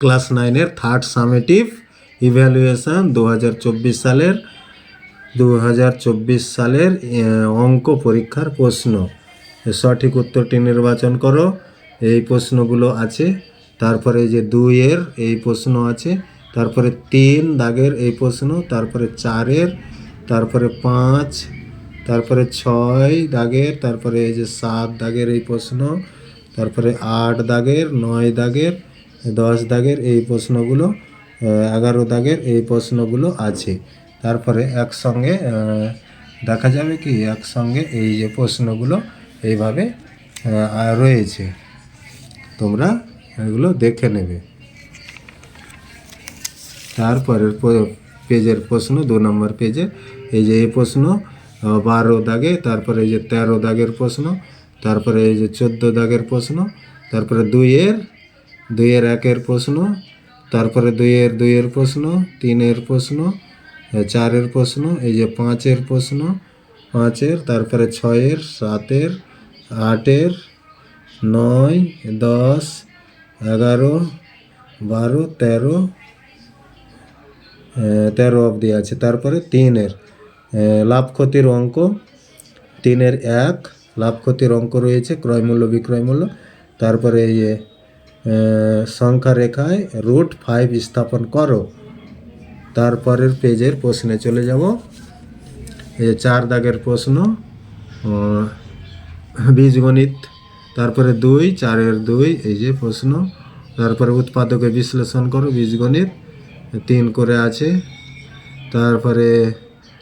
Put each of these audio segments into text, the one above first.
Class নাইনের third summative evaluation দু সালের দু হাজার চব্বিশ সালের অঙ্ক পরীক্ষার প্রশ্ন। সঠিক উত্তরটি নির্বাচন করো। এই প্রশ্নগুলো আছে। তারপরে যে দুইয়ের এই প্রশ্ন আছে। তারপরে তিন দাগের এই প্রশ্ন। তারপরে চারের। তারপরে পাঁচ। তারপরে ছয় দাগের। তারপরে এই যে সাত দাগের এই প্রশ্ন। তারপরে আট দাগের, নয় দাগের। দশ দাগের এই প্রশ্নগুলো এগারো দাগের এই প্রশ্নগুলো আছে। তারপরে একসঙ্গে দেখা যাবে কি, একসঙ্গে এই যে প্রশ্নগুলো এইভাবে রয়েছে। তোমরা এগুলো দেখে নেবে। তারপরের পেজের প্রশ্ন, দু নম্বর পেজে, এই যে এই প্রশ্ন বারো দাগে, তারপরে এই যে তেরো দাগের প্রশ্ন, তারপরে এই যে চোদ্দ দাগের প্রশ্ন, তারপরে দুইয়ের দুইয়ের একের প্রশ্ন, তারপরে দুইয়ের দুইয়ের প্রশ্ন, তিনের প্রশ্ন, চারের প্রশ্ন, এই যে পাঁচের প্রশ্ন, পাঁচের, তারপরে ছয়ের, সাতের, আটের, নয়, দশ, এগারো, বারো, তেরো তেরো অবধি আছে। তারপরে তিনের লাভ ক্ষতির অঙ্ক, তিনের এক, লাভ ক্ষতির অঙ্ক রয়েছে ক্রয় মূল্য বিক্রয় মূল্য তারপরে এই যে আহ, সংখ্যা রেখায় রুট ফাইভ স্থাপন করো। তারপরের পেজের প্রশ্নে চলে যাব। এই চার দাগের প্রশ্ন বীজগণিত তারপরে দুই চারের দুই এই যে প্রশ্ন। তারপরে উৎপাদকে বিশ্লেষণ করো বীজগণিত তিন করে আছে। তারপরে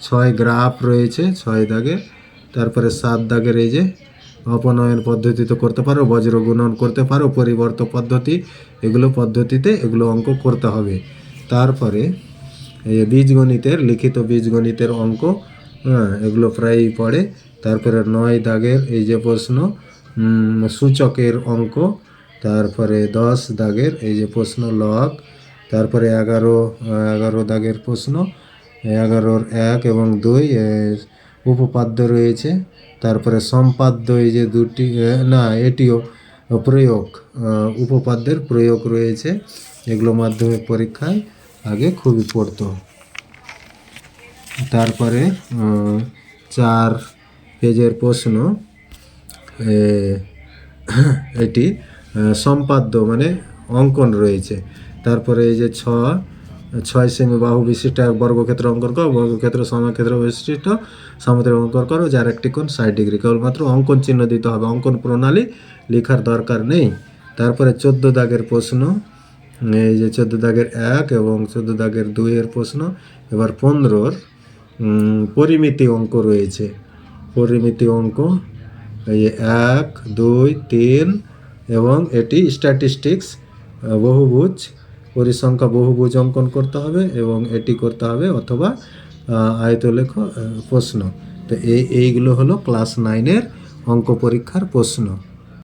ছয় গ্রাফ রয়েছে ছয় দাগে তারপরে সাত দাগের এই যে অপনয়ন পদ্ধতিতে করতে পারো, বজ্র গুণন করতে পারো, পরিবর্ত পদ্ধতি, এগুলো পদ্ধতিতে এগুলো অঙ্ক করতে হবে। তারপরে এই বীজগণিতের, লিখিত বীজগণিতের অঙ্ক হ্যাঁ এগুলো প্রায়ই পড়ে। তারপরে নয় দাগের এই যে প্রশ্ন সূচকের অঙ্ক, তারপরে দশ দাগের এই যে প্রশ্ন লক তারপরে এগারো এগারো দাগের প্রশ্ন, এগারোর এক এবং দুই উপপাদ্য রয়েছে, তারপরে সম্পাদ্য এই যে দুটি না, এটিও প্রয়োগ উপপাদ্যের প্রয়োগ রয়েছে, এগুলো মাধ্যমিক পরীক্ষায় আগে খুবই পড়তো তারপরে চার পেজের প্রশ্ন এটি সম্পাদ্য মানে অঙ্কন রয়েছে, তারপরে এই যে ছ ছয় সেমি বাহু বিশিষ্ট এক বর্গক্ষেত্র অঙ্কন করো। বর্গক্ষেত্র সমক্ষেত্র বিশিষ্ট সমুদ্র অঙ্কন করো যার একটি কোণ ষাট ডিগ্রি। কেবলমাত্র অঙ্কন চিহ্ন দিতে হবে। অঙ্কন প্রণালী লেখার দরকার নেই। তারপরে চোদ্দ দাগের প্রশ্ন, এই যে চোদ্দ দাগের এক এবং চোদ্দ দাগের দুইয়ের প্রশ্ন, এবার পনেরোর পরিমিতি অঙ্ক রয়েছে। পরিমিতি অঙ্ক, এই এক, দুই, তিন এবং এটি স্ট্যাটিস্টিক্স বহুভুজ পরিসংখ্যা বহুভুজ অঙ্কন করতে হবে এবং এটি করতে হবে অথবা আয়তলেখ প্রশ্ন। তো এই এইগুলো হলো ক্লাস নাইনের অঙ্ক পরীক্ষার প্রশ্ন।